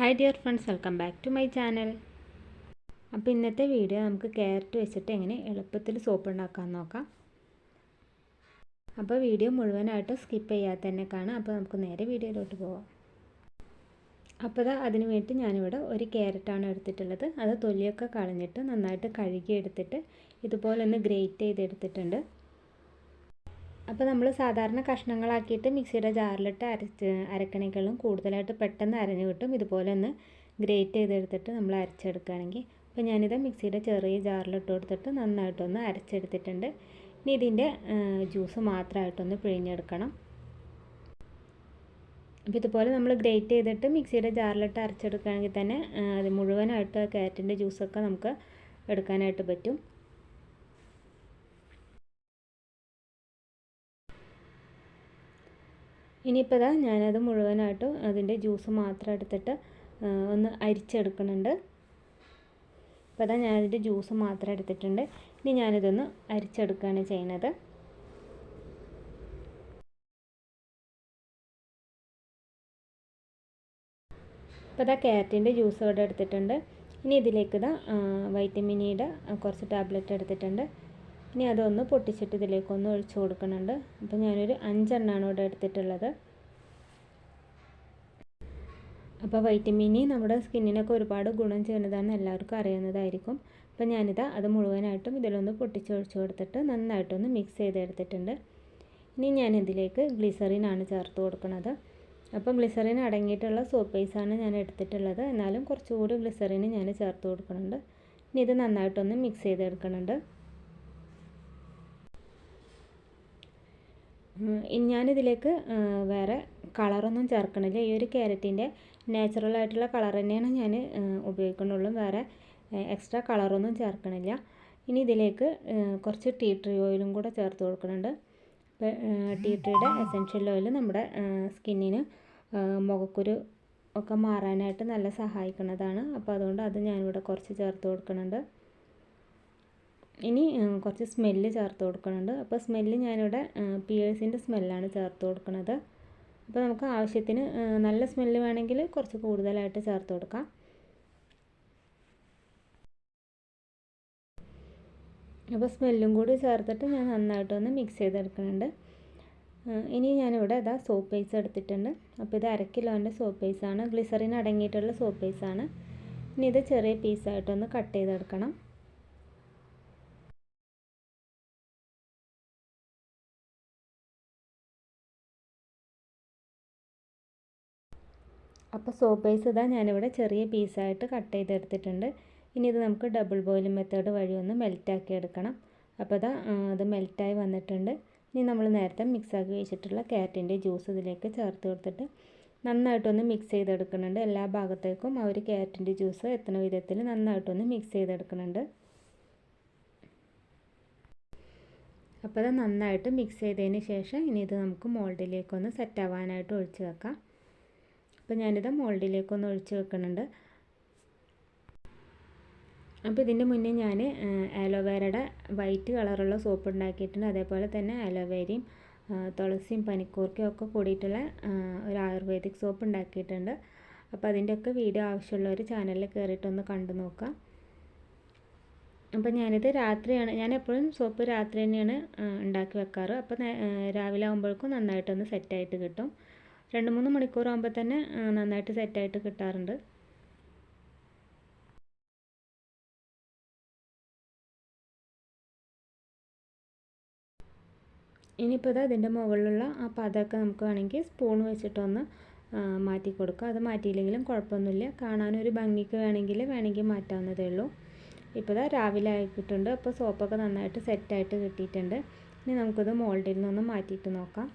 Hi dear friends welcome back to my channel അപ്പോൾ ഇന്നത്തെ video നമുക്ക് ക്യാരറ്റ് വെച്ചിട്ട് എങ്ങനെ എളുപ്പത്തിൽ സോപ്പ് ഉണ്ടാക്കാൻ നോക്കാം. അപ്പോൾ വീഡിയോ മുഴുവനായിട്ട് സ്കിപ്പ് ചെയ്യാതെ തന്നെ കാണാം. അപ്പോൾ നമുക്ക് നേരെ വീഡിയോയിലോട്ട് പോവാം. അപ്പോൾ അതിന് വേണ്ടി ഞാനിവിടെ ഒരു ക്യാരറ്റാണ് എടുത്തിട്ടുള്ളത്. അത് തൊലിയൊക്കെ കളഞ്ഞിട്ട് നന്നായിട്ട് കഴുകി എടുത്തിട്ട് ഇതുപോലെ ഒന്ന് ഗ്രേറ്റ് ചെയ്തെടുത്തിട്ടുണ്ട്. അപ്പോൾ നമ്മൾ സാധാരണ കഷ്ണങ്ങളാക്കിയിട്ട് മിക്സിയുടെ ജാറിലിട്ട് അരച്ച് അരക്കണേക്കാളും കൂടുതലായിട്ട് പെട്ടെന്ന് അരഞ്ഞു കിട്ടും. ഇതുപോലെ ഒന്ന് ഗ്രേറ്റ് ചെയ്തെടുത്തിട്ട് നമ്മൾ അരച്ചെടുക്കുകയാണെങ്കിൽ അപ്പോൾ ഞാനിത് മിക്സിയുടെ ചെറിയ ജാറിലിട്ട് കൊടുത്തിട്ട് നന്നായിട്ടൊന്ന് അരച്ചെടുത്തിട്ടുണ്ട്. ഇനി ഇതിന്റെ ജ്യൂസ് മാത്രമായിട്ടൊന്ന് പിഴിഞ്ഞെടുക്കണം. അപ്പോൾ ഇതുപോലെ നമ്മൾ ഗ്രേറ്റ് ചെയ്തിട്ട് മിക്സിയുടെ ജാറിലിട്ട് അരച്ചെടുക്കുകയാണെങ്കിൽ തന്നെ അത് മുഴുവനായിട്ട് ക്യാരറ്റിന്റെ ജ്യൂസൊക്കെ നമുക്ക് എടുക്കാനായിട്ട് പറ്റും. ഇനിയിപ്പോൾ ഇതാ ഞാനത് മുഴുവനായിട്ട് അതിന്റെ ജ്യൂസ് മാത്രം എടുത്തിട്ട് ഒന്ന് അരിച്ചെടുക്കുന്നുണ്ട്. ഇപ്പോൾ ഇതാ ഞാനതിന്റെ ജ്യൂസ് മാത്രം എടുത്തിട്ടുണ്ട്. ഇനി ഞാനിതൊന്ന് അരിച്ചെടുക്കുകയാണ് ചെയ്യുന്നത്. ഇപ്പോൾ ഇതാ ക്യാരറ്റിന്റെ ജ്യൂസ് ഇവിടെ എടുത്തിട്ടുണ്ട്. ഇനി ഇതിലേക്ക് ഇതാ വൈറ്റമിനിയുടെ കുറച്ച് ടാബ്ലറ്റ് എടുത്തിട്ടുണ്ട്. ഇനി അതൊന്ന് പൊട്ടിച്ചിട്ട് ഇതിലേക്കൊന്ന് ഒഴിച്ചു കൊടുക്കുന്നുണ്ട്. അപ്പോൾ ഞാനൊരു അഞ്ചെണ്ണമാണ് ഇവിടെ എടുത്തിട്ടുള്ളത്. അപ്പോൾ വൈറ്റമിൻ ഇ നമ്മുടെ സ്കിന്നിനൊക്കെ ഒരുപാട് ഗുണം ചെയ്യുന്നതാണെന്ന് എല്ലാവർക്കും അറിയുന്നതായിരിക്കും. അപ്പോൾ ഞാനിത് അത് മുഴുവനായിട്ടും ഇതിലൊന്ന് പൊട്ടിച്ചൊഴിച്ചു കൊടുത്തിട്ട് നന്നായിട്ടൊന്ന് മിക്സ് ചെയ്തെടുത്തിട്ടുണ്ട്. ഇനി ഞാനിതിലേക്ക് ഗ്ലിസറിനാണ് ചേർത്ത് കൊടുക്കുന്നത്. അപ്പോൾ ഗ്ലിസറിൻ അടങ്ങിയിട്ടുള്ള സോപ്പ് ബേസാണ് ഞാൻ എടുത്തിട്ടുള്ളത്. എന്നാലും കുറച്ചുകൂടി ഗ്ലിസറിന് ഞാൻ ചേർത്ത് കൊടുക്കുന്നുണ്ട്. ഇനി ഇത് നന്നായിട്ടൊന്ന് മിക്സ് ചെയ്തെടുക്കുന്നുണ്ട്. ഞാനിതിലേക്ക് വേറെ കളറൊന്നും ചേർക്കണില്ല. ഈ ഒരു ക്യാരറ്റിന്റെ നാച്ചുറൽ ആയിട്ടുള്ള കളർ തന്നെയാണ് ഞാൻ ഉപയോഗിക്കുന്നുള്ളൂ. വേറെ എക്സ്ട്രാ കളറൊന്നും ചേർക്കണില്ല. ഇനി ഇതിലേക്ക് കുറച്ച് ടീ ട്രീ ഓയിലും കൂടെ ചേർത്ത് കൊടുക്കുന്നുണ്ട്. ടീ ട്രീയുടെ എസെൻഷ്യൽ ഓയിൽ നമ്മുടെ സ്കിന്നിന് മുഖക്കുരു ഒക്കെ മാറാനായിട്ട് നല്ല സഹായിക്കുന്നതാണ്. അപ്പോൾ അതുകൊണ്ട് അത് ഞാനിവിടെ കുറച്ച് ചേർത്ത് കൊടുക്കുന്നുണ്ട്. ഇനി കുറച്ച് സ്മെല്ല് ചേർത്ത് കൊടുക്കുന്നുണ്ട് അപ്പോൾ സ്മെല്ല് ഞാനിവിടെ പിയേഴ്സിന്റെ സ്മെല്ലാണ് ചേർത്ത് കൊടുക്കുന്നത് അപ്പോൾ നമുക്ക് ആവശ്യത്തിന് നല്ല സ്മെല്ല് വേണമെങ്കിൽ കുറച്ച് കൂടുതലായിട്ട് ചേർത്ത് കൊടുക്കാം. അപ്പോൾ സ്മെല്ലും കൂടി ചേർത്തിട്ട് ഞാൻ നന്നായിട്ടൊന്ന് മിക്സ് ചെയ്തെടുക്കുന്നുണ്ട് ഇനി ഞാനിവിടെ ഇതാ സോപ്പ് ഐസ് എടുത്തിട്ടുണ്ട്. അപ്പോൾ ഇത് അര കിലോന്റെ സോപ്പ് പേസാണ് ഗ്ലിസറിൻ അടങ്ങിയിട്ടുള്ള സോപ്പ് പേസാണ് ഇനി ഇത് ചെറിയ പീസായിട്ടൊന്ന് കട്ട് ചെയ്തെടുക്കണം. അപ്പോൾ സോപ്പ് പൈസ് ഇതാ ഞാനിവിടെ ചെറിയ പീസായിട്ട് കട്ട് ചെയ്തെടുത്തിട്ടുണ്ട്. ഇനി ഇത് നമുക്ക് ഡബിൾ ബോയിലിംഗ് മെത്തേഡ് വഴി ഒന്ന് മെൽറ്റാക്കി എടുക്കണം. അപ്പോൾ ഇതാ അത് മെൽറ്റായി വന്നിട്ടുണ്ട്. ഇനി നമ്മൾ നേരത്തെ മിക്സാക്കി വെച്ചിട്ടുള്ള ക്യാരറ്റിന്റെ ജ്യൂസ് ഇതിലേക്ക് ചേർത്ത് കൊടുത്തിട്ട് നന്നായിട്ടൊന്ന് മിക്സ് ചെയ്തെടുക്കുന്നുണ്ട്. എല്ലാ ഭാഗത്തേക്കും ആ ഒരു ക്യാരറ്റിന്റെ ജ്യൂസ് എത്തുന്ന വിധത്തിൽ നന്നായിട്ടൊന്ന് മിക്സ് ചെയ്തെടുക്കുന്നുണ്ട്. അപ്പോൾ അത് നന്നായിട്ട് മിക്സ് ചെയ്തതിന് ശേഷം ഇനി ഇത് നമുക്ക് മോൾഡിലേക്കൊന്ന് സെറ്റ് ആവാനായിട്ട് ഒഴിച്ച് വെക്കാം. അപ്പോൾ ഞാനിത് മോൾഡിലേക്കൊന്ന് ഒഴിച്ച് വെക്കുന്നുണ്ട് അപ്പോൾ ഇതിന്റെ മുന്നേ ഞാൻ ആലോവേരയുടെ വൈറ്റ് കളറുള്ള സോപ്പ് ഉണ്ടാക്കിയിട്ടുണ്ട്. അതേപോലെ തന്നെ ആലോവേരയും തുളസിയും പനിക്കൂർക്കയും ഒക്കെ കൂടിയിട്ടുള്ള ഒരു ആയുർവേദിക് സോപ്പ് ഉണ്ടാക്കിയിട്ടുണ്ട്. അപ്പോൾ അതിന്റെയൊക്കെ വീഡിയോ ആവശ്യമുള്ളവർ ചാനലിൽ കയറിയിട്ടൊന്ന് കണ്ടു നോക്കാം. അപ്പോൾ ഞാനിത് രാത്രിയാണ് ഞാൻ എപ്പോഴും സോപ്പ് രാത്രി തന്നെയാണ് ഉണ്ടാക്കി വെക്കാറ്. അപ്പോൾ രാവിലെ ആകുമ്പോഴേക്കും നന്നായിട്ടൊന്ന് സെറ്റായിട്ട് കിട്ടും. രണ്ട് മൂന്ന് മണിക്കൂർ ആകുമ്പോൾ തന്നെ നന്നായിട്ട് സെറ്റായിട്ട് കിട്ടാറുണ്ട്. ഇനിയിപ്പോൾ ഇത് അതിന്റെ മുകളിലുള്ള ആ പാതൊക്കെ നമുക്ക് വേണമെങ്കിൽ സ്പൂൺ വെച്ചിട്ടൊന്ന് മാറ്റി കൊടുക്കുക അത് മാറ്റിയില്ലെങ്കിലും കുഴപ്പമൊന്നുമില്ല. കാണാനൊരു ഭംഗിക്ക് വേണമെങ്കിൽ വേണമെങ്കിൽ മാറ്റാവുന്നതേ ഉള്ളൂ. ഇപ്പോൾ ഇതാ രാവിലെ ആയിക്കിട്ടുണ്ട് അപ്പോൾ സോപ്പൊക്കെ നന്നായിട്ട് സെറ്റായിട്ട് കിട്ടിയിട്ടുണ്ട്. ഇനി നമുക്കിത് മോൾഡിൽ നിന്നൊന്ന് മാറ്റിയിട്ട് നോക്കാം.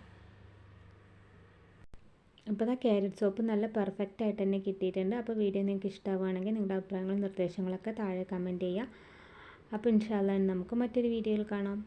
അപ്പോൾ ഇതാ ക്യാരറ്റ് സോപ്പ് നല്ല പെർഫെക്റ്റ് ആയിട്ട് തന്നെ കിട്ടിയിട്ടുണ്ട്. അപ്പോൾ വീഡിയോ നിങ്ങൾക്ക് ഇഷ്ടമാവുകയാണെങ്കിൽ നിങ്ങളുടെ അഭിപ്രായങ്ങളും നിർദ്ദേശങ്ങളൊക്കെ താഴെ കമന്റ് ചെയ്യുക. അപ്പോൾ ഇൻഷാല്ല നമുക്ക് മറ്റൊരു വീഡിയോയിൽ കാണാം.